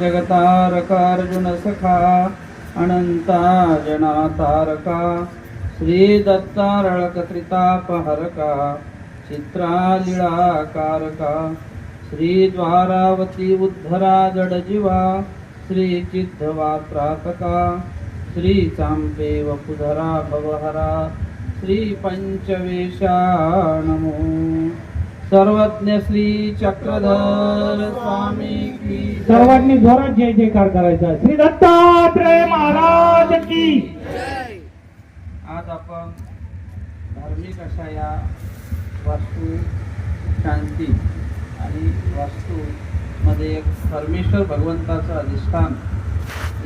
जगतारकार्जुन सखा अनंता जनातारका श्री दत्तारळकत्रितापहरका चित्रालीळाकारका श्रीद्वारावती उद्धरा जडजिवा श्री श्रीचाम्पे वपुधरा भवहरा श्रीपञ्चवेशा नमो। सर्वज्ञ श्री चक्रधर स्वामी की जय. सर्वांनी जोरात जय जयकार करायचा. श्री दत्तात्रय महाराज की आज आपण धार्मिक अशा या वास्तू शांती आणि वास्तू मध्ये एक परमेश्वर भगवंताचं अधिष्ठान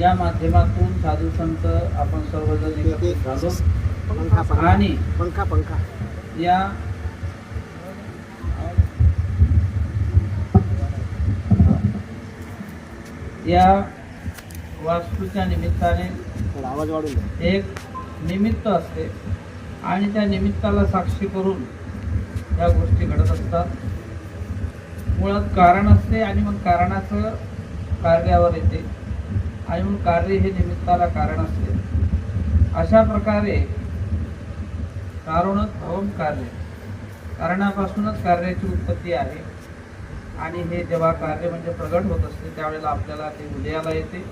या माध्यमातून साधू संत आपण सर्वजण एकत्रित झालो. आणि पंखा पंखा. या या वास्तूच्या निमित्ताने आवाज वाढून एक निमित्त असते आणि त्या निमित्ताला साक्षी करून या गोष्टी घडत असतात. मुळात कारण असते आणि मग कारणाचं कार्यावर येते आणि मग कार्य हे निमित्ताला कारण असते. अशा प्रकारे कारणच भवम कार्य कारणापासूनच कार्याची उत्पत्ती आहे. आणि हे जेव्हा कार्य म्हणजे प्रगट होत असते त्यावेळेला आपल्याला ते उदयाला येते.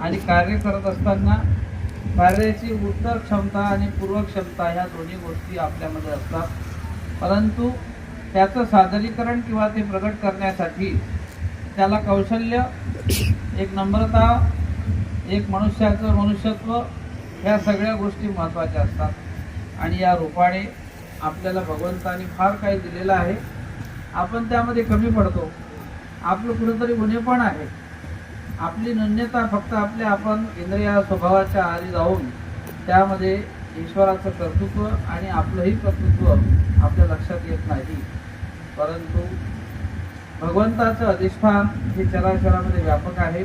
आणि कार्य करत असताना कार्याची उत्तर क्षमता आणि पूर्व क्षमता ह्या दोन्ही गोष्टी आपल्यामध्ये असतात. परंतु त्याचं सादरीकरण किंवा ते प्रगट करण्यासाठी त्याला कौशल्य एक नम्रता एक मनुष्याचं मनुष्यत्व ह्या सगळ्या गोष्टी महत्त्वाच्या असतात. आणि या रूपाने आपल्याला भगवंतानी फार काही दिलेलं आहे. आपण त्यामध्ये कमी पडतो. आपलं कुठंतरी गुन्हेपण आहे. आपली नन्यता फक्त आपल्या आपण इंद्रिया स्वभावाच्या आधी जाऊन त्यामध्ये ईश्वराचं कर्तृत्व आणि आपलंही कर्तृत्व आपल्या लक्षात येत नाही. परंतु भगवंताचं अधिष्ठान हे चराचरामध्ये व्यापक आहे.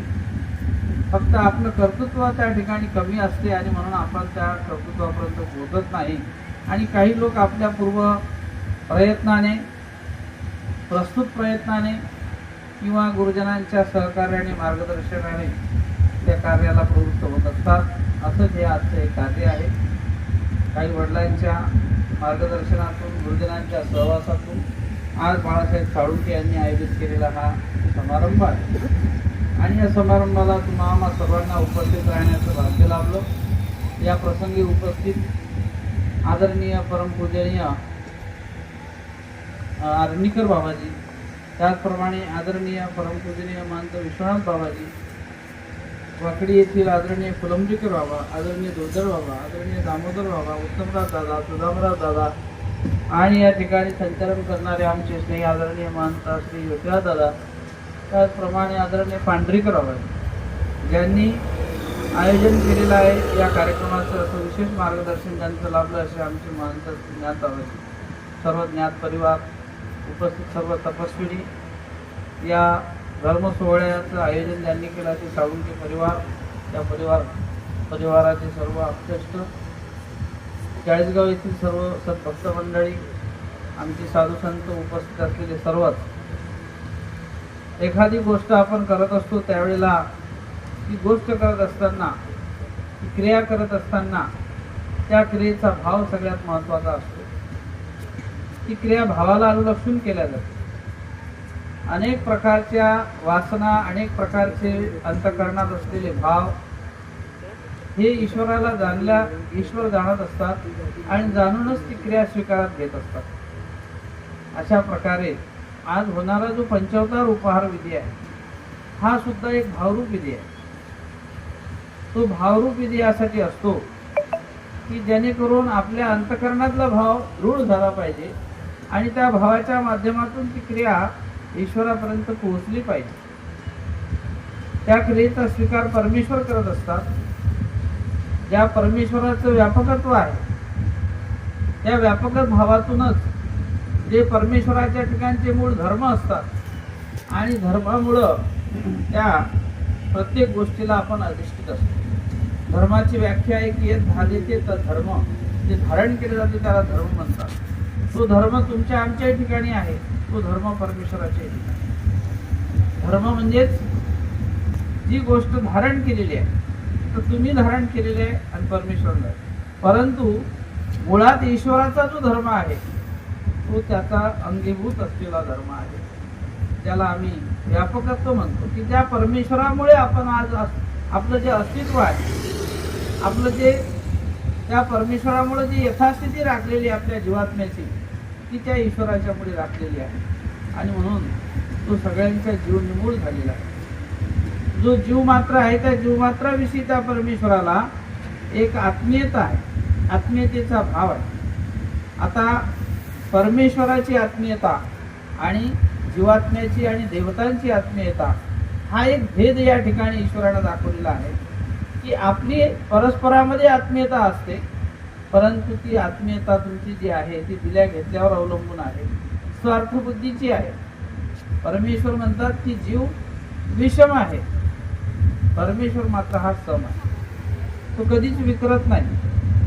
फक्त आपलं कर्तृत्व त्या ठिकाणी कमी असते आणि म्हणून आपण त्या कर्तृत्वापर्यंत पोहोचत नाही. आणि काही लोक आपल्या पूर्व प्रयत्नाने प्रस्तुत प्रयत्नाने किंवा गुरुजनांच्या सहकार्याने मार्गदर्शनाने त्या कार्याला प्रवृत्त होत असतात. असंच हे आजचं एक कार्य आहे. काही वडिलांच्या मार्गदर्शनातून गुरुजनांच्या सहवासातून आज बाळासाहेब साळुंके यांनी आयोजित केलेला हा समारंभ आहे. आणि या समारंभाला तुम्हा आम्हा सर्वांना उपस्थित राहण्याचं भाग्य लाभलं. या प्रसंगी उपस्थित आदरणीय परमपूजनीय आर्णीकर बाबाजी. त्याचप्रमाणे आदरणीय परमपूजनीय मानत विश्वनाथ बाबाजी. वाकडी येथील आदरणीय फुलंबीकर बाबा आदरणीय दोदर बाबा आदरणीय दामोदर बाबा उत्तमराज दादा सुदामराज दादा आणि या ठिकाणी संचालन करणारे आमचे स्नेही आदरणीय मानता श्री योगराज दादा. त्याचप्रमाणे आदरणीय पांढरीकर बाबा ज्यांनी आयोजन केलेलं आहे या कार्यक्रमाचं असं विशेष मार्गदर्शन ज्यांचं लाभलं असे आमचे मानता ज्ञात बाबाजी. सर्व ज्ञात परिवार उपस्थित सर्व तपस्विनी या धर्म सोहळ्याचं आयोजन ज्यांनी केलं ते साळुंके परिवार या परिवार परिवाराचे सर्व अपकृष्ट चाळीसगाव येथील सर्व सद्भक्त मंडळी आमची साधू संत उपस्थित असलेले सर्वच. एखादी गोष्ट आपण करत असतो त्यावेळेला ती गोष्ट करत असताना ती क्रिया करत असताना त्या क्रियेचा भाव सगळ्यात महत्त्वाचा असतो. ती क्रिया भावाला अनुलक्षून केल्या जाते अनेक प्रकारच्या वासना अनेक प्रकारचे अंतकरणात असलेले भाव हे ईश्वराला जाणल्या ईश्वर जाणत असतात आणि जाणूनच ती क्रिया स्वीकारात घेत असतात. अशा प्रकारे आज होणारा जो पंचावतार उपहार विधी आहे हा सुद्धा एक भावरूप विधी आहे. तो भावरूप विधी यासाठी असतो की जेणेकरून आपल्या अंतकरणातला भाव दृढ झाला पाहिजे. आणि त्या भावाच्या माध्यमातून ती क्रिया ईश्वरापर्यंत पोहोचली पाहिजे. त्या क्रियेचा स्वीकार परमेश्वर करत असतात. ज्या परमेश्वराचं व्यापकत्व आहे त्या व्यापक भावातूनच जे परमेश्वराच्या ठिकाणचे मूळ धर्म असतात आणि धर्मामुळं त्या प्रत्येक गोष्टीला आपण अधिष्ठित असतो. धर्माची व्याख्या आहे की येत झाले ते तर धर्म जे धारण केले जाते त्याला धर्म म्हणतात. तो धर्म तुमच्या आमच्या ठिकाणी आहे तो धर्म परमेश्वराच्या ठिकाणी धर्म म्हणजेच जी गोष्ट धारण केलेली आहे तर तुम्ही धारण केलेले आहे आणि परमेश्वरला परंतु मुळात ईश्वराचा जो धर्म आहे तो त्याचा अंगीभूत असलेला धर्म आहे. ज्याला आम्ही व्यापकत्व म्हणतो की त्या परमेश्वरामुळे आपण आज अस- आपलं जे अस्तित्व आहे आपलं जे त्या परमेश्वरामुळे जी यथास्थिती राखलेली आपल्या जीवात्म्याची ती त्या ईश्वराच्या पुढे राखलेली आहे. आणि म्हणून तो सगळ्यांचा जीव निमूळ झालेला आहे. जो जीव मात्र आहे त्या जीवमात्राविषयी त्या परमेश्वराला एक आत्मीयता आहे. आत्मीयतेचा भाव आहे. आता परमेश्वराची आत्मीयता आणि जीवात्म्याची आणि देवतांची आत्मीयता हा एक भेद या ठिकाणी ईश्वरानं दाखवलेला आहे. की आपली परस्परामध्ये आत्मीयता असते परंतु ती आत्मीयता तुमची जी आहे ती दिल्या घेतल्यावर अवलंबून आहे. स्वार्थ बुद्धीची आहे. परमेश्वर म्हणतात की जीव विषम आहे. परमेश्वर मात्र हा सम आहे. तो कधीच विकरत नाही.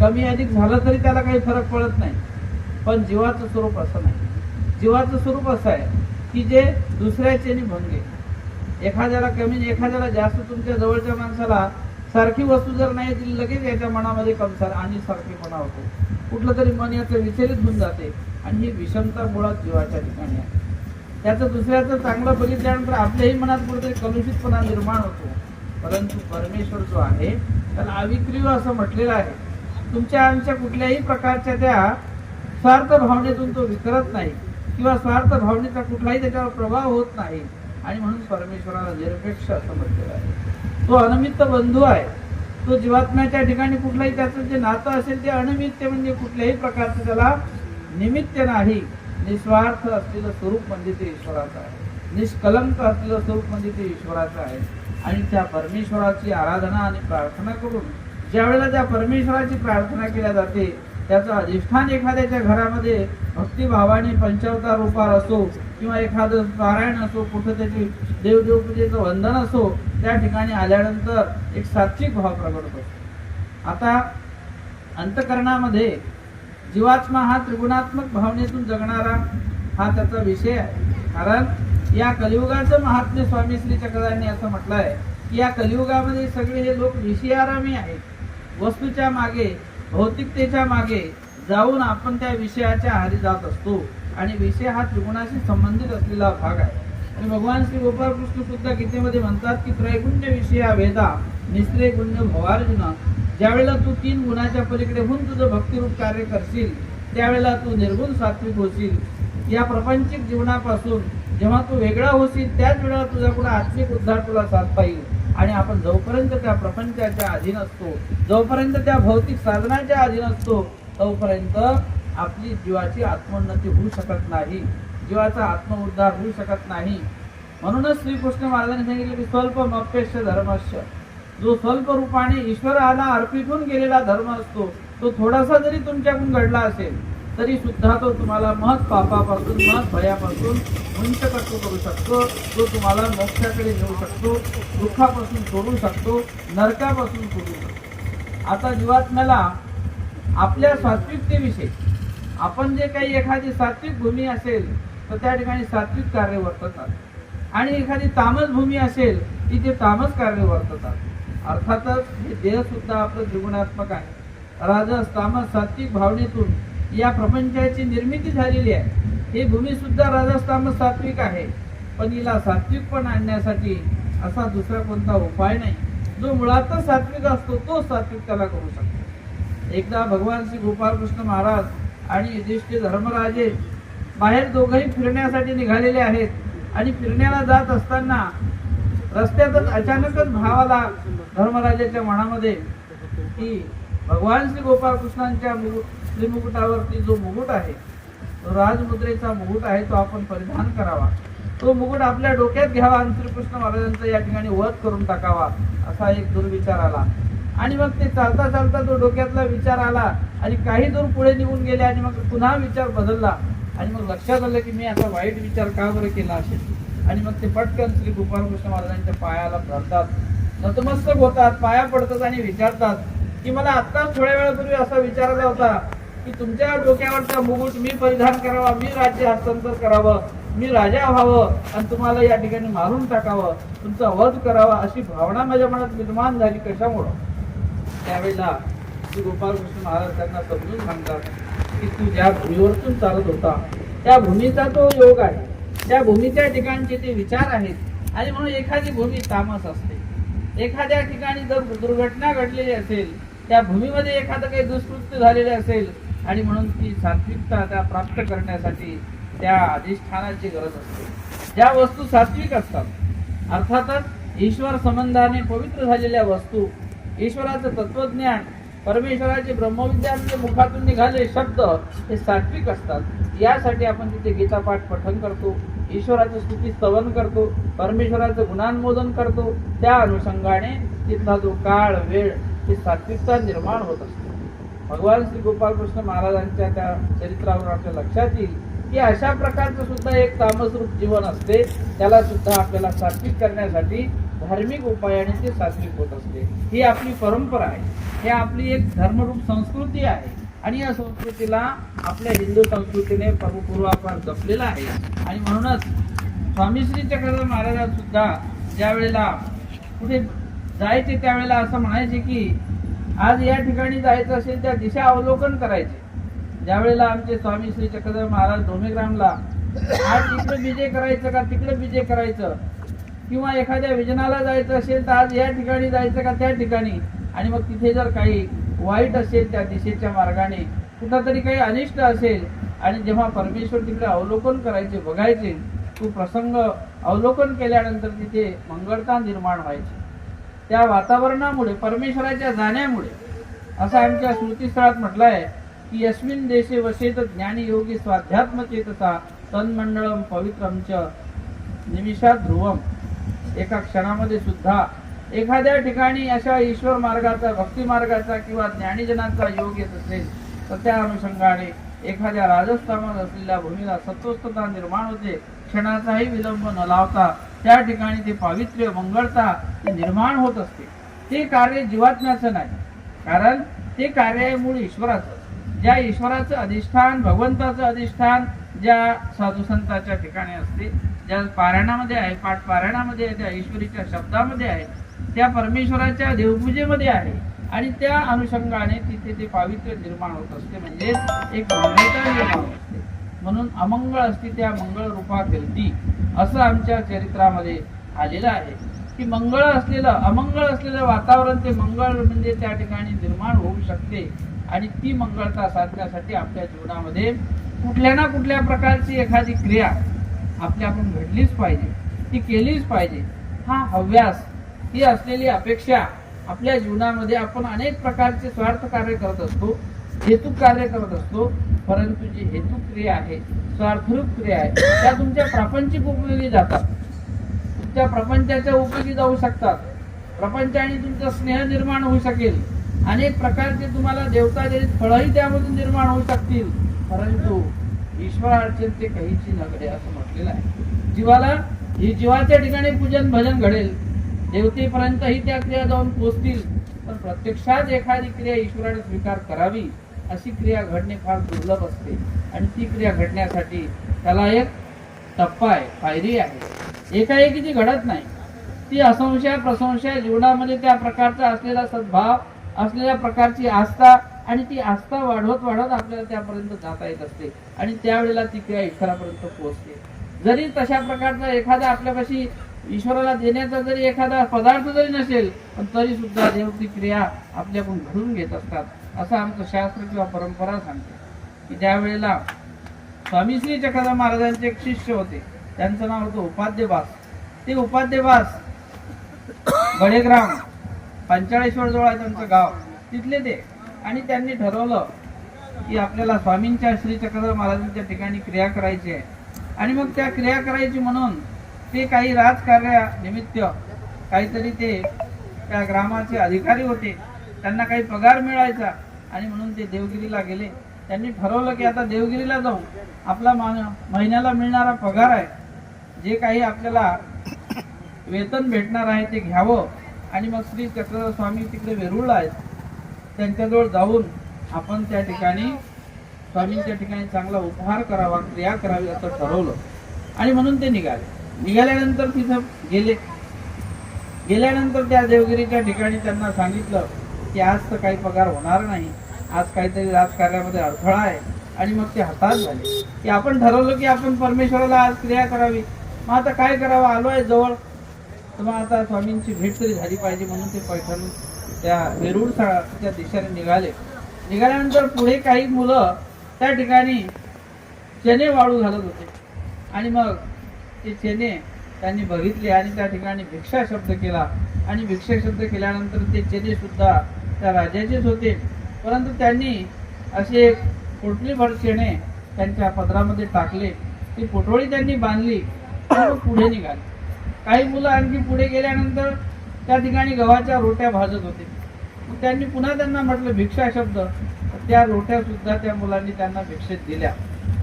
कमी अधिक झालं तरी त्याला काही फरक पडत नाही. पण जीवाचं स्वरूप असं नाही. जीवाचं स्वरूप असं आहे की जे दुसऱ्याचे भंगे. एखाद्याला कमी एखाद्याला जास्त तुमच्या जवळच्या माणसाला सारखी वस्तू जर नाही दिली लगेच याच्या मनामध्ये कमसार आणि सारखेपणा होतो. कुठलं तरी मन याचं विचलित होऊन जाते. आणि ही विषमता मुळात जीवाच्या ठिकाणी आहे. त्याचं दुसऱ्याचं चांगलं बघितल्यानंतर आपल्याही मनात कुठेतरी कलुषितपणा निर्माण होतो. परंतु परमेश्वर जो आहे त्याला अविक्रिय असं म्हटलेलं आहे. तुमच्या आमच्या कुठल्याही प्रकारच्या त्या स्वार्थ भावनेतून तो विकरत नाही किंवा स्वार्थ भावनेचा कुठलाही त्याच्यावर प्रभाव होत नाही. आणि म्हणून परमेश्वराला निरपेक्ष असं म्हटलेलं आहे. तो अनमित्त बंधू आहे. तो जीवात्म्याच्या ठिकाणी कुठलाही त्याचं जे नातं असेल ते अनिमित्त म्हणजे कुठल्याही प्रकारचं त्याला निमित्त नाही. निस्वार्थ असलेलं स्वरूप म्हणजे ते ईश्वराचं आहे. निष्कलंक असलेलं स्वरूप म्हणजे ते ईश्वराचं आहे. आणि त्या परमेश्वराची आराधना आणि प्रार्थना करून ज्यावेळेला त्या परमेश्वराची प्रार्थना केल्या जाते त्याचं अधिष्ठान एखाद्याच्या घरामध्ये भक्तिभावाने पंचावतार रूपार असो किंवा एखादं पारायण असो कुठं त्याची देवदेवपूजेचं वंदन असो त्या ठिकाणी आल्यानंतर एक सात्विक भाव प्रगट होतो. आता अंतकरणामध्ये जीवात्मा हा त्रिगुणात्मक भावनेतून जगणारा हा त्याचा विषय आहे. कारण या कलियुगाचं महात्म्य स्वामी श्री चक्रांनी असं म्हटलं आहे की या कलियुगामध्ये सगळे हे लोक विषयारामी आहेत. वस्तूच्या मागे भौतिकतेच्या मागे जाऊन आपण त्या विषयाच्या आहारी जात असतो. आणि विषय हा त्रिगुणाशी संबंधित असलेला भाग आहे. आणि भगवान श्री गोपाळ कृष्ण सुद्धा गीतेमध्ये म्हणतात की त्रैगुण्य विषया वेदा निस्त्रे गुण्य भवार्जुन. ज्यावेळेला तू तीन गुणाच्या पलीकडे होऊन तुझं भक्तिरूप कार्य करशील त्यावेळेला तू निर्गुण सात्विक होशील. या प्रपंचिक जीवनापासून जेव्हा तू वेगळा होशील त्याच वेळेला तुझा कुठं आत्मिक उद्धार तुला साधता येईल आणि आपण जोपर्यंत त्या प्रपंचाच्या अधीन असतो जोपर्यंत त्या भौतिक साधनाच्या अधीन असतो तोपर्यंत आपली जीवाची आत्मोन्नती होऊ शकत नाही. जीवाचा आत्मउद्धार होऊ शकत नाही. म्हणूनच श्रीकृष्ण महाराजांनी सांगितले की स्वल्प मप्यस्य धर्मस्य. जो स्वल्प रूपाने ईश्वराला अर्पितून गेलेला धर्म असतो तो थोडासा जरी तुमच्याकडून घडला असेल तरी सुद्धा तो तुम्हाला महत् पापापासून महत् भयापासून वंशकत्व करू शकतो. तो तुम्हाला मोक्षाकडे नेऊ शकतो दुःखापासून सोडू शकतो नरकापासून सोडू शकतो. आता जीवात्म्याला आपल्या सात्विकतेविषयी आपण जे काही एखादी सात्विक भूमी असेल तर त्या ठिकाणी सात्विक कार्य वर्ततात. आणि एखादी तामस भूमी असेल तिथे तामस कार्य वर्ततात. अर्थातच हे देह सुद्धा आपलं त्रिगुणात्मक आहे. राजस तामस सात्विक भावनेतून या प्रपंचाची निर्मिती झालेली आहे. ही भूमी सुद्धा राजस तामस सात्विक आहे. पण हिला सात्विक पण आणण्यासाठी असा दुसरा कोणता उपाय नाही. जो मुळातच सात्विक असतो तो सात्विक त्याला करू शकतो. एकदा भगवान श्री गोपालकृष्ण महाराज आणि युधिष्ठिर धर्मराजे बाहेर दोघंही फिरण्यासाठी निघालेले आहेत. आणि फिरण्याला जात असताना रस्त्यातच अचानकच भावाला धर्मराजाच्या मनामध्ये की भगवान श्री गोपाळकृष्णांच्या श्रीमुकुटावरती जो मुकुट आहे तो राजमुद्रेचा मुकुट आहे तो आपण परिधान करावा. तो मुकुट आपल्या डोक्यात घ्यावा आणि श्रीकृष्ण महाराजांचा या ठिकाणी वध करून टाकावा असा एक दुर्विचार आला. आणि मग ते चालता चालता तो डोक्यातला विचार आला आणि काही दूर पुढे निघून गेले आणि मग पुन्हा विचार बदलला. आणि मग लक्षात आलं की मी असा वाईट विचार का बरं केला असेल? आणि मग ते पटकन श्री गोपालकृष्ण महाराजांच्या पायाला धरतात. नतमस्तक होतात पाया पडतात आणि विचारतात की मला आत्ताच थोड्या वेळापूर्वी असा विचारला होता की तुमच्या डोक्यावरचा मुकुट मी परिधान करावा मी राज्य हस्तांतर करावं मी राजा व्हावं आणि तुम्हाला या ठिकाणी मारून टाकावं तुमचा वध करावा अशी भावना माझ्या मनात निर्माण झाली कशामुळं? त्यावेळेला श्री गोपालकृष्ण महाराज त्यांना समजून सांगतात की तू ज्या भूमीवरतून चालत होता त्या भूमीचा तो योग आहे. त्या भूमीच्या ठिकाणचे ते विचार आहेत. आणि म्हणून एखादी भूमी तामस असते. एखाद्या ठिकाणी जर दुर्घटना घडलेली असेल त्या भूमीमध्ये एखादं काही दुष्कृत्य झालेले असेल आणि म्हणून ती सात्विकता त्या प्राप्त करण्यासाठी त्या अधिष्ठानाची गरज असते. ज्या वस्तू सात्विक असतात अर्थातच ईश्वर संबंधाने पवित्र झालेल्या वस्तू ईश्वराचं तत्वज्ञान परमेश्वराचे ब्रह्मविद्या मुखातून निघाले शब्द हे सात्विक असतात. यासाठी आपण तिथे गीतापाठ पठन करतो ईश्वराचं स्तुती स्तवन करतो परमेश्वराचं गुणांमोदन करतो. त्या अनुषंगाने तिथला जो काळ वेळ ही सात्विकता निर्माण होत असते. भगवान श्री गोपालकृष्ण महाराजांच्या त्या चरित्रावर आपल्या लक्षात येईल की अशा प्रकारचं सुद्धा एक तामसरूप जीवन असते. त्याला सुद्धा आपल्याला सात्विक करण्यासाठी धार्मिक उपायाने ते सात्विक होत असते. ही आपली परंपरा आहे. ही आपली एक धर्मरूप संस्कृती आहे. आणि या संस्कृतीला आपल्या हिंदू संस्कृतीने पूर्वापार जपलेला आहे. आणि म्हणूनच स्वामी श्री चक्रधर महाराज सुद्धा ज्या वेळेला कुठे जायचे त्यावेळेला असं म्हणायचे की आज या ठिकाणी जायचं असेल त्या दिशा अवलोकन करायचे. ज्यावेळेला आमचे स्वामी श्री चक्रधर महाराज डोमेग्रामला आज इकडे विजय करायचं का तिकडे विजय करायचं? किंवा एखाद्या विजनाला जायचं असेल तर आज या ठिकाणी जायचं का त्या ठिकाणी? आणि मग तिथे जर काही वाईट असेल त्या दिशेच्या मार्गाने कुठंतरी काही अनिष्ट असेल आणि जेव्हा परमेश्वर तिकडे अवलोकन करायचे बघायचे तो प्रसंग अवलोकन केल्यानंतर तिथे मंगळता निर्माण व्हायची. त्या वातावरणामुळे परमेश्वराच्या जाण्यामुळे. असं आमच्या स्मृतीस्थळात म्हटलं आहे की यस्मिन देशे वसेत ज्ञानी योगी स्वाध्यात्म चेतसा तन्मंडळम पवित्रम च निमिषात ध्रुवम एका क्षणामध्ये सुद्धा एखाद्या ठिकाणी अशा ईश्वर मार्गाचा भक्ती मार्गाचा किंवा ज्ञानीजनांचा योग येत असेल तर त्या अनुषंगाने एखाद्या राजस्थानात असलेल्या भूमीला सत्वस्थता निर्माण होते. क्षणाचाही विलंब न लावता त्या ठिकाणी ते पावित्र्य मंगळता निर्माण होत असते. ते कार्य जीवात्म्याचं नाही कारण ते कार्य आहे मूळ ईश्वराचं. ज्या ईश्वराचं अधिष्ठान भगवंताचं अधिष्ठान ज्या साधुसंताच्या ठिकाणी असते ज्या पारायणामध्ये आहे पाठ पारायणामध्ये आहे त्या ईश्वरीच्या शब्दामध्ये आहे त्या परमेश्वराच्या देवपूजेमध्ये आहे. आणि त्या अनुषंगाने तिथे ते पावित्र्य निर्माण होत असते. म्हणजे एक मान्यता निर्माण असते. म्हणून अमंगळ असती त्या मंगळ रूपा ती. असं आमच्या चरित्रामध्ये आलेलं आहे. की मंगळ असलेलं अमंगळ असलेलं वातावरण ते मंगळ म्हणजे त्या ठिकाणी निर्माण होऊ शकते. आणि ती मंगळता साधण्यासाठी आपल्या जीवनामध्ये कुठल्या ना कुठल्या प्रकारची एखादी क्रिया आपल्या आपण घडलीच पाहिजे. ती केलीच पाहिजे. हा हव्यास ही असलेली अपेक्षा आपल्या जीवनामध्ये आपण अनेक प्रकारचे स्वार्थ कार्य करत असतो हेतू कार्य करत असतो परंतु जी हेतुक क्रिया आहे स्वार्थरूप क्रिया आहे त्या तुमच्या प्रापंचिक उपयोगी जातात. तुमच्या प्रपंचाच्या उपयोगी जाऊ शकतात. प्रपंचाने तुमचा स्नेह निर्माण होऊ शकेल. अनेक प्रकारचे तुम्हाला देवता जनित फळही त्यामधून निर्माण होऊ शकतील. परंतु ईश्वरार्चन ते काहीची नगडे असं म्हटलेलं आहे. जीवाला ही जीवाच्या ठिकाणी पूजन भजन घडेल. देवतेपर्यंतही त्या क्रिया जाऊन पोचतील. पण प्रत्यक्षात एखादी क्रिया ईश्वराने स्वीकार करावी अशी क्रिया घडणे फार दुर्लभ असते. आणि ती क्रिया घडण्यासाठी त्याला एक टप्पा आहे पायरी आहे. एकाएकी ती घडत नाही. ती असंशय प्रसंशय जीवनामध्ये त्या प्रकारचा असलेला सद्भाव असलेल्या प्रकारची आस्था आणि ती आस्था वाढवत वाढवत आपल्याला त्यापर्यंत जाता येत असते. आणि त्यावेळेला ती क्रिया ईश्वरापर्यंत पोहोचते जरी तशा प्रकारचा एखादा आपल्यापाशी ईश्वराला देण्याचा जरी एखादा पदार्थ जरी नसेल पण तरी सुद्धा देवती क्रिया आपल्याकडून घडून घेत असतात असं आमचं शास्त्र किंवा परंपरा सांगते. की ज्या वेळेला स्वामी श्री चक्रधर महाराजांचे एक शिष्य होते त्यांचं नाव होतं उपाध्यवास. ते उपाध्यवास गडेग्राम पंचाळेश्वर जवळ आहे त्यांचं गाव. तिथले ते. आणि त्यांनी ठरवलं की आपल्याला स्वामींच्या श्री चक्रधर महाराजांच्या ठिकाणी क्रिया करायची आहे. आणि मग त्या क्रिया करायची म्हणून ते काही राजकार्यानिमित्त काहीतरी ते त्या ग्रामाचे अधिकारी होते. त्यांना काही पगार मिळायचा आणि म्हणून ते देवगिरीला गेले. त्यांनी ठरवलं की आता देवगिरीला जाऊ. आपला मान महिन्याला मिळणारा पगार आहे. जे काही आपल्याला वेतन भेटणार आहे ते घ्यावं. आणि मग श्री चक्रधर स्वामी तिकडे वेरूळला आहेत. त्यांच्याजवळ जाऊन आपण त्या ठिकाणी स्वामींच्या ठिकाणी चांगला उपहार करावा क्रिया करावी असं ठरवलं. आणि म्हणून ते निघाले. निघाल्यानंतर तिथं गेले. गेल्यानंतर त्या देवगिरीच्या ठिकाणी त्यांना सांगितलं की आज तर काही पगार होणार नाही. आज काहीतरी राजकारणामध्ये अडथळा आहे. आणि मग ते हताश झाले. की आपण ठरवलं की आपण परमेश्वराला आज क्रिया करावी. मग आता काय करावं? आलो आहे जवळ. तर मग आता स्वामींची भेट तरी झाली पाहिजे म्हणून ते पैठण त्या वेरूळ त्या दिशेने निघाले. निघाल्यानंतर पुढे काही मुलं त्या ठिकाणी चने वाळू घालत होते. आणि मग इच्छेने त्यांनी बघितले आणि त्या ठिकाणी भिक्षा शब्द केला. आणि भिक्षा शब्द केल्यानंतर ते चेने सुद्धा त्या राजाचेच होते. परंतु त्यांनी असे पोटली भर चणे त्यांच्या पदरामध्ये टाकले. ती पोटोळी त्यांनी बांधली पुढे निघाली. काही मुलं आणखी पुढे गेल्यानंतर त्या ठिकाणी गव्हाच्या रोट्या भाजत होते. मग त्यांनी पुन्हा त्यांना म्हटलं भिक्षा शब्द. त्या रोट्या सुद्धा त्या मुलांनी त्यांना भिक्षेत दिल्या.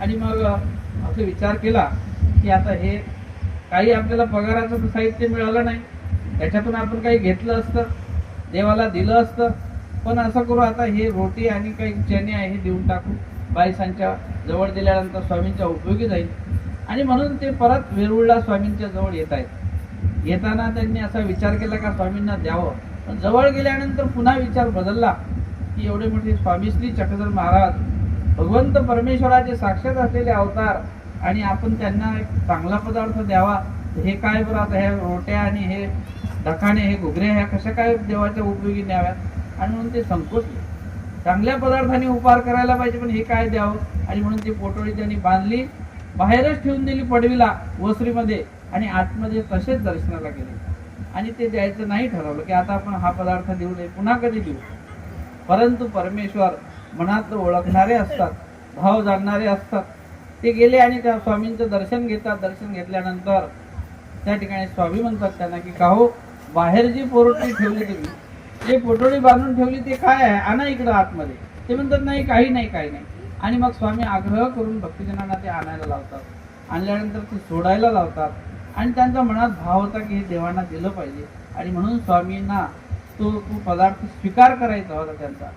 आणि मग असं विचार केला. की आता हे काही आपल्याला पगाराचं तर साहित्य मिळालं नाही. त्याच्यातून आपण काही घेतलं असतं देवाला दिलं असतं. पण असं करू आता हे रोटी आणि काही चणे आहे हे देऊन टाकू बाईसांच्या जवळ दिल्यानंतर स्वामींच्या उपयोगी जाईल. आणि म्हणून ते परत वेरुळला स्वामींच्या जवळ येत आहेत. येताना त्यांनी असा विचार केला का स्वामींना द्यावं. पण जवळ गेल्यानंतर पुन्हा विचार बदलला की एवढे मोठे स्वामी श्री चक्रधर महाराज भगवंत परमेश्वराचे साक्षात असलेले अवतार आणि आपण त्यांना एक चांगला पदार्थ द्यावा. हे काय बरं आता ह्या रोट्या आणि हे ढकाणे हे घुगऱ्या ह्या कशा काय देवाच्या उपयोगी न्याव्यात? आणि म्हणून ते संकोचले. चांगल्या पदार्थाने उपहार करायला पाहिजे पण हे काय द्यावं? आणि म्हणून ती पोटोळी त्यांनी बांधली बाहेरच ठेवून दिली पडवीला वसरीमध्ये आणि आतमध्ये तसेच दर्शनाला गेले. आणि ते द्यायचं नाही ठरवलं की आता आपण हा पदार्थ देऊ नये पुन्हा कधी देऊ? परंतु परमेश्वर मनात ओळखणारे असतात भाव जाणणारे असतात ते गेले आणि त्या स्वामींचं दर्शन घेतात दर्शन घेतल्यानंतर त्या ठिकाणी स्वामी म्हणतात त्यांना की का हो बाहेर जी पोरोटी ठेवली तुम्ही जे पोटोळी बांधून ठेवली ते काय आहे? आणा इकडं आतमध्ये. ते म्हणतात नाही काही नाही काही नाही. आणि मग स्वामी आग्रह करून भक्तजनांना ते आणायला लावतात. आणल्यानंतर ते सोडायला लावतात. आणि त्यांच्या मनात भाव होता की हे देवांना दिलं पाहिजे. आणि म्हणून स्वामींना तो तो पदार्थ स्वीकार करायचा होता त्यांचा.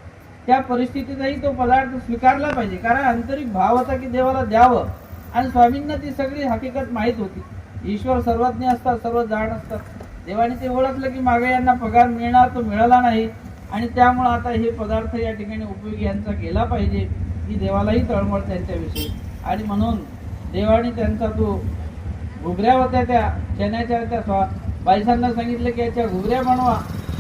त्या परिस्थितीतही तो पदार्थ स्वीकारला पाहिजे. कारण आंतरिक भाव होता की देवाला द्यावं आणि स्वामींना ती सगळी हकीकत माहीत होती. ईश्वर सर्वज्ञ असतात सर्व जाण असतात. देवाने ते ओळखलं की मागे यांना पगार मिळणार तो मिळाला नाही. आणि त्यामुळं आता हे पदार्थ या ठिकाणी उपयोगी यांचा गेला पाहिजे ही देवालाही तळमळ त्यांच्याविषयी. आणि म्हणून देवाने त्यांचा तो घुगऱ्या होत्या त्या चण्याच्या त्या स्वा बायसांना सांगितलं की याच्या घुगऱ्या बनवा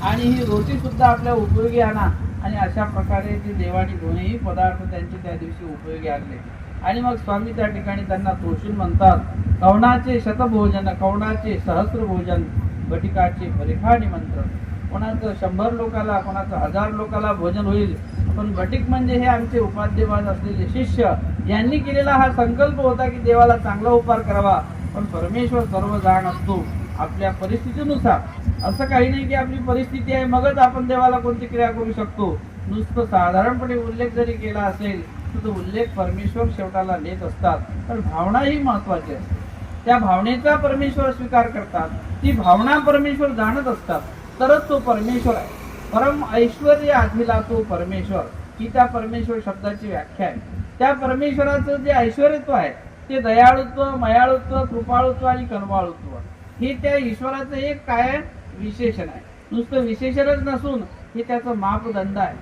आणि ही रोटीसुद्धा आपल्या उपयोगी आणा. आणि अशा प्रकारे ते देवाने दोन्ही पदार्थ त्यांचे त्या दिवशी उपयोगी आणले. आणि मग स्वामी त्या ठिकाणी त्यांना तोषून म्हणतात कवणाचे शतभोजन कवणाचे सहस्र भोजन बटिकाचे बरिखा निमंत्रण कोणाचं शंभर लोकाला कोणाचं हजार लोकाला भोजन होईल. पण भटिक म्हणजे हे आमचे उपाध्यमान असलेले शिष्य यांनी केलेला हा संकल्प होता की देवाला चांगला उपहार करावा. पण परमेश्वर सर्व जाण असतो. आपल्या परिस्थितीनुसार असं काही नाही की आपली परिस्थिती आहे मगच आपण देवाला कोणती क्रिया करू शकतो. नुसतं साधारणपणे उल्लेख जरी केला असेल तर तो उल्लेख परमेश्वर शेवटाला नेत असतात. पण भावना ही महत्वाची असते. त्या भावनेचा परमेश्वर स्वीकार करतात. ती भावना परमेश्वर जाणत असतात. तरच तो परमेश्वर आहे. परम ऐश्वर आधीला तो परमेश्वर. ही त्या परमेश्वर शब्दाची व्याख्या आहे. त्या परमेश्वराचं जे ऐश्वरत्व आहे ते दयाळुत्व मयाळुत्व कृपाळुत्व आणि कनवाळुत्व हे त्या ईश्वराचं एक काय आहे? विशेषण आहे. नुसतं विशेषणच नसून हे त्याचं मापदंड आहे.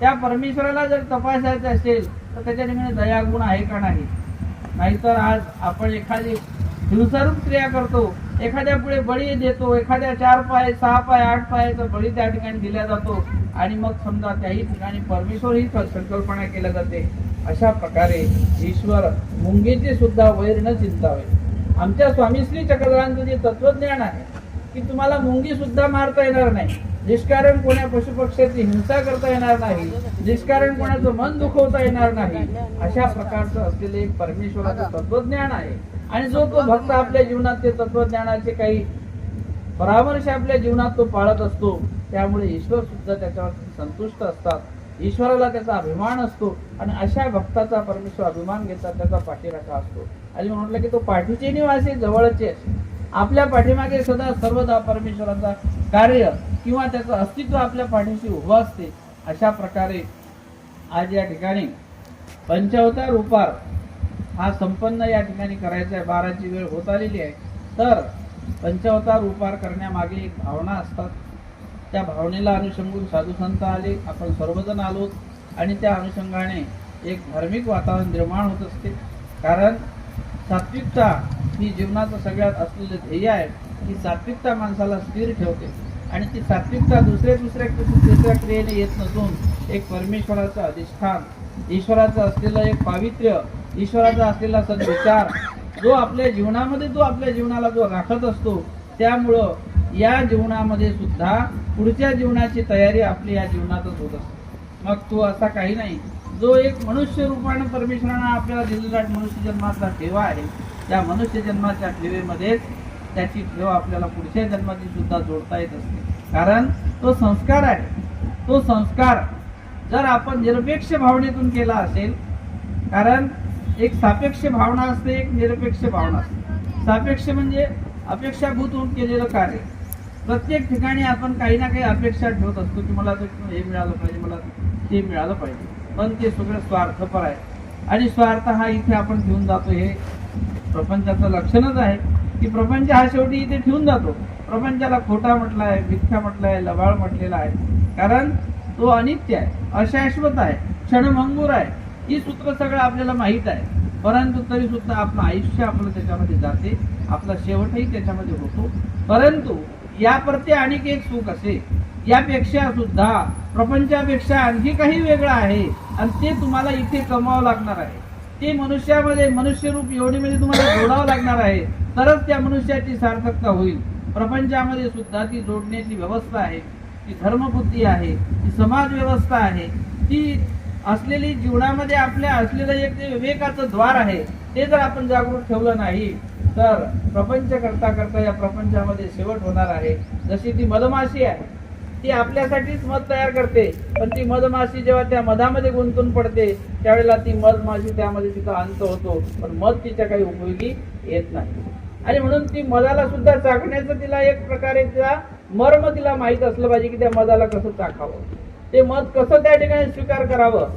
त्या परमेश्वराला जर तपासायचं असेल तर त्याच्या ठिकाणी दयागुण आहे का नाही? नाहीतर आज आपण एखादी हिंसारूप क्रिया करतो. एखाद्या पुढे बळी देतो. एखाद्या चार पाय सहा पाय आठ पायाचा बळी त्या ठिकाणी दिला जातो. आणि मग समजा त्याही ठिकाणी परमेश्वर ही संकल्पना केल्या जाते. अशा प्रकारे ईश्वर मुंगेचे सुद्धा वैर न चिंतावे. आमच्या स्वामी श्री चक्रधरांचं जे तत्वज्ञान आहे की तुम्हाला मुंगी सुद्धा मारता येणार नाही. निष्कारण कोण्या पशुपक्ष्याची हिंसा करता येणार नाही. निष्कारण कोणाचं मन दुखवता येणार नाही. अशा प्रकारचं असलेले एक परमेश्वराचं तत्वज्ञान आहे. आणि जो तो भक्त आपल्या जीवनात ते तत्वज्ञानाचे काही परामर्श आपल्या जीवनात तो पाळत असतो त्यामुळे ईश्वर सुद्धा त्याच्यावर संतुष्ट असतात. ईश्वराला त्याचा अभिमान असतो आणि अशा भक्ताचा परमेश्वर अभिमान घेतात त्याचा पाठीराखा असतो. आणि म्हटलं की तो पाठीचे निवासी जवळचे आपल्या पाठीमागे सदा सर्वदा परमेश्वराचा कार्य किंवा त्याचं अस्तित्व आपल्या पाठीशी उभं असते अशा प्रकारे आज या ठिकाणी पंचावतार उपार हा संपन्न या ठिकाणी करायचा आहे. बाराची वेळ होत आलेली आहे. तर पंचावतार उपार करण्यामागे एक भावना असतात. त्या भावनेला अनुषंगून साधू संत आले आपण सर्वजण आलोत आणि त्या अनुषंगाने एक धार्मिक वातावरण निर्माण होत असते. कारण सात्विकता ही जीवनाचं सगळ्यात असलेलं ध्येय आहे. की सात्विकता माणसाला स्थिर ठेवते. आणि ती सात्विकता दुसऱ्या दुसऱ्या तिसऱ्या क्रियेने येत नसून एक परमेश्वराचं अधिष्ठान ईश्वराचं असलेलं एक पावित्र्य ईश्वराचा असलेला सद्विचार जो आपल्या जीवनामध्ये तो आपल्या जीवनाला जो राखत असतो त्यामुळं या जीवनामध्ये सुद्धा पुढच्या जीवनाची तयारी आपली या जीवनातच होत असते. मग तो असा काही नाही. जो एक मनुष्य रूपाने परमेश्वरानं आपल्याला दिलेला मनुष्य जन्माचा ठेवा आहे त्या मनुष्य जन्माच्या ठेवेमध्येच त्याची ठेव आपल्याला पुढच्या जन्माची सुद्धा जोडता येत असते. कारण तो संस्कार आहे. तो संस्कार जर आपण निरपेक्ष भावनेतून केला असेल कारण एक सापेक्ष भावना असते एक निरपेक्ष भावना असते. सापेक्ष म्हणजे अपेक्षाभूत होऊन केलेलं कार्य. प्रत्येक ठिकाणी आपण काही ना काही अपेक्षा ठेवत असतो की मला हे मिळालं पाहिजे मला ते मिळालं पाहिजे. पण ते सगळं स्वार्थपर आहे. आणि स्वार्थ हा इथे आपण घेऊन जातो हे प्रपंचाचं लक्षणच आहे. की प्रपंच हा शेवटी इथे ठेवून जातो. प्रपंचाला खोटा म्हटलाय मिथ्या म्हटलाय लबाळ म्हटलेला आहे. कारण तो अनित्य आहे अशाश्वत आहे क्षणभंगूर आहे. ही सूत्र सगळं आपल्याला माहीत आहे. परंतु तरी सुद्धा आपलं आयुष्य आपलं त्याच्यामध्ये जाते. आपला शेवटही त्याच्यामध्ये होतो. परंतु याप्रती आणखी एक सुख असे. यापेक्षा सुद्धा प्रपंचापेक्षा आणखी काही वेगळं आहे. आणि ते तुम्हाला इथे कमावं लागणार आहे. ते मनुष्यामध्ये मनुष्यरूप योनीमध्ये तुम्हाला जोडावं लागणार आहे. तरच त्या मनुष्याची सार्थकता होईल. प्रपंचामध्ये सुद्धा ती जोडण्याची व्यवस्था आहे. ती धर्मबुद्धी आहे. ती समाज व्यवस्था आहे. ती असलेली जीवनामध्ये आपल्या असलेलं एक ते विवेकाचं द्वार आहे ते जर आपण जागृत ठेवलं नाही तर प्रपंच करता करता या प्रपंचामध्ये शेवट होणार आहे. जशी ती मधमाशी आहे ती आपल्यासाठीच मध तयार करते. पण ती मधमाशी जेव्हा त्या मधामध्ये गुंतून पडते त्यावेळेला ती मधमाशी त्यामध्ये तिचा अंत होतो. पण मध तिच्या काही उपयोगी येत नाही. आणि म्हणून ती मधाला सुद्धा चाकण्याचं तिला एक प्रकारे तिला मर्म तिला माहीत असलं पाहिजे की त्या मधाला कसं चाखावं. ते मध कसं त्या ठिकाणी स्वीकार करावं?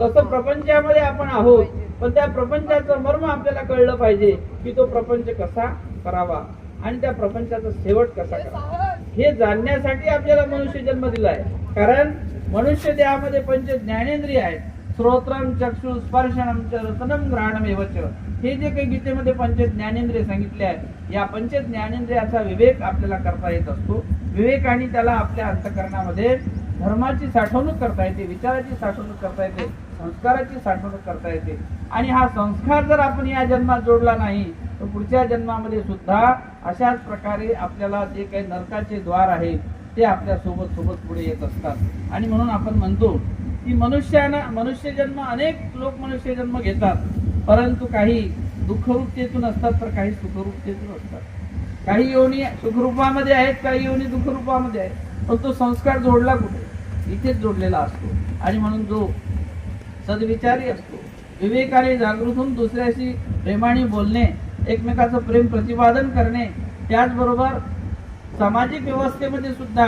तसं प्रपंचामध्ये आपण आहोत पण त्या प्रपंचाचं मर्म आपल्याला कळलं पाहिजे की तो प्रपंच कसा करावा आणि त्या प्रपंचाचा शेवट कसा करावा. हे जाणण्यासाठी आपल्याला मनुष्य जन्म दिला आहे कारण मनुष्य देहामध्ये पंच ज्ञानेंद्रिय आहेत. श्रोत्रम चक्षु स्पर्शनम च रतनम ग्रहणम एवच. हे जे काही गीतेमध्ये पंच ज्ञानेंद्रिय सांगितले आहेत या पंच ज्ञानेंद्रियाचा विवेक आपल्याला करता येत असतो. विवेकाने त्याला आपल्या अंतकरणामध्ये धर्माची साठवणूक करता येते विचाराची साठवणूक करता येते संस्काराची साठवणूक करता येते. आणि हा संस्कार जर आपण या जन्मात जोडला नाही तर पुढच्या जन्मामध्ये सुद्धा अशाच प्रकारे आपल्याला जे काही नरकाचे द्वार आहेत ते आपल्यासोबत सोबत पुढे येत असतात. आणि म्हणून आपण म्हणतो की मनुष्याना मनुष्य जन्म अनेक लोक मनुष्य जन्म घेतात. परंतु काही दुःखरूपतेतून असतात तर काही सुखरूपतेतून असतात. काही योनी सुखरूपामध्ये आहेत काही योनी दुःखरूपामध्ये आहेत. पण तो संस्कार जोडला कुठे? इथेच जोडलेला असतो. आणि म्हणून जो सद्विचारी असतो विवेकाने जागृत होऊन दुसऱ्याशी प्रेमाने बोलणे एकमेकाचं प्रेम प्रतिपादन करणे त्याचबरोबर सामाजिक व्यवस्थेमध्ये सुद्धा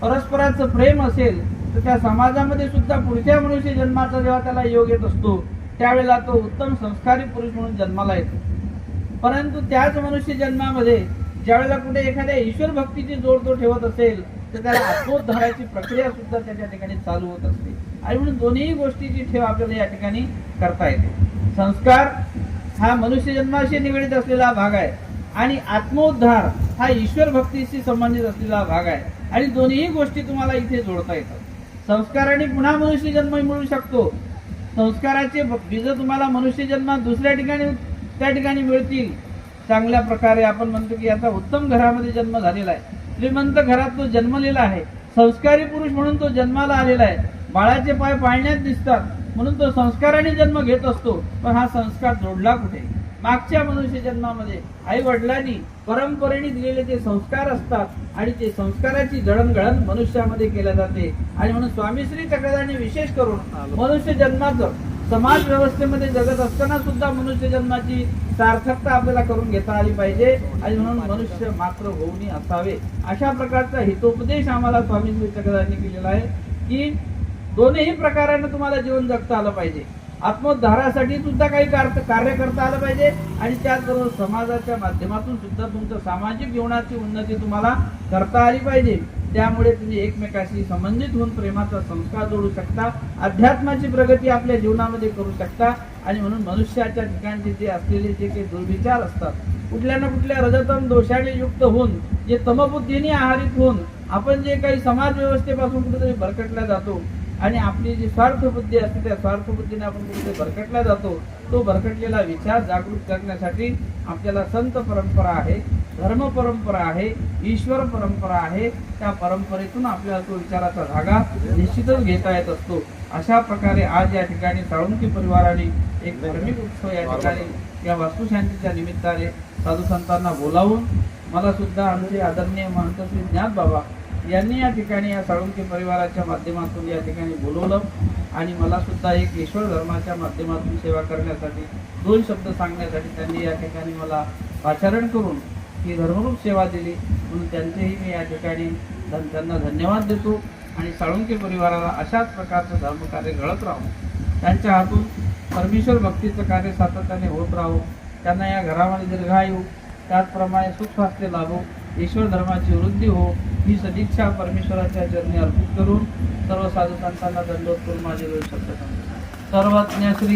परस्पराचं प्रेम असेल तर त्या समाजामध्ये सुद्धा पुढच्या मनुष्य जन्माचा जेव्हा त्याला योग येत असतो त्यावेळेला तो उत्तम संस्कारी पुरुष म्हणून जन्माला येतो. परंतु त्याच मनुष्य जन्मामध्ये ज्यावेळेला कुठे एखाद्या ईश्वर भक्तीची जोड तो ठेवत असेल तर त्याला आत्मोद्धाराची प्रक्रिया सुद्धा त्याच्या ठिकाणी चालू होत असते. आणि म्हणून दोन्ही गोष्टीची ठेव आपल्याला या ठिकाणी करता येते. संस्कार हा मनुष्य जन्माशी निगडीत असलेला भाग आहे. आणि आत्मोद्धार हा ईश्वर भक्तीशी संबंधित असलेला भाग आहे. आणि दोन्ही गोष्टी तुम्हाला इथे जोडता येतात. संस्काराने पुन्हा मनुष्य जन्म मिळू शकतो. संस्काराचे बीज तुम्हाला मनुष्य जन्मात दुसऱ्या ठिकाणी त्या ठिकाणी मिळतील. चांगल्या प्रकारे आपण म्हणतो की याचा उत्तम घरामध्ये जन्म झालेला आहे. श्रीमंत घरात तो जन्मलेला आहे. संस्कारी पुरुष म्हणून तो जन्माला आलेला आहे. बाळाचे पाय पाळण्यात दिसतात. म्हणून तो संस्काराने जन्म घेत असतो पण हा संस्कार जोडला कुठे? मागच्या मनुष्य जन्मामध्ये आई वडिलांनी परंपरेने दिलेले जे संस्कार असतात आणि ते संस्काराची जडणघडण मनुष्यामध्ये केल्या जाते. आणि म्हणून स्वामी श्री चक्रधाने विशेष करून मनुष्य जन्माचं समाज व्यवस्थेमध्ये जगत असताना सुद्धा मनुष्य जन्माची सार्थकता आपल्याला करून घेता आली पाहिजे. आणि म्हणून मनुष्य मात्र होऊनी असावे. अशा प्रकारचा हितोपदेश आम्हाला स्वामी श्री चक्रधाने केलेला आहे की दोन्ही प्रकारानं तुम्हाला जीवन जगता आलं पाहिजे. आत्मोद्धारासाठी सुद्धा काही कार्य करता आलं पाहिजे आणि त्याचबरोबर समाजाच्या माध्यमातून सुद्धा तुमचं सामाजिक जीवनाची उन्नती तुम्हाला करता आली पाहिजे. त्यामुळे तुम्ही एकमेकाशी संबंधित होऊन प्रेमाचा संस्कार जोडू शकता अध्यात्माची प्रगती आपल्या जीवनामध्ये करू शकता आणि म्हणून मनुष्याच्या ठिकाणचे जे असलेले जे काही दुर्विचार असतात कुठल्या ना कुठल्या रजतम दोषाने युक्त होऊन जे तमबुद्धीने आहारित होऊन आपण जे काही समाज व्यवस्थेपासून कुठेतरी भरकटला जातो आणि आपली जी स्वार्थ बुद्धी असते त्या स्वार्थ बुद्धीने आपण कुठे भरकटला जातो तो भरकटलेला विचार जागृत करण्यासाठी आपल्याला संत परंपरा आहे धर्म परंपरा आहे ईश्वर परंपरा आहे त्या परंपरेतून आपल्याला तो विचाराचा धागा निश्चितच घेता येत असतो. अशा प्रकारे आज या ठिकाणी साळुंकी परिवाराने एक धार्मिक उत्सव या ठिकाणी या वास्तुशांतीच्या निमित्ताने साधू संतांना बोलावून मला सुद्धा आमचे आदरणीय महंत श्री ज्ञात बाबा यांनी या ठिकाणी या साळुंके परिवाराच्या माध्यमातून या ठिकाणी बोलवलं आणि मला सुद्धा एक ईश्वर धर्माच्या माध्यमातून सेवा करण्यासाठी दोन शब्द सांगण्यासाठी त्यांनी या ठिकाणी मला पाचारण करून ही धर्मरूप सेवा दिली. म्हणून त्यांचेही मी या ठिकाणी धन- त्यांना धन्यवाद देतो आणि साळुंके परिवाराला अशाच प्रकारचं धर्मकार्य घडत राहो. त्यांच्या हातून परमेश्वर भक्तीचं कार्य सातत्याने होत राहो. त्यांना या घरामध्ये दीर्घायू त्याचप्रमाणे सुखस्वास्थ्य लाभो. ईश्वर धर्माची वृद्धी हो ही सदिच्छा परमेश्वराच्या चरणी अर्पित करून सर्व साधू संतांना दंडोत करून माझे शब्द सर्वज्ञ श्री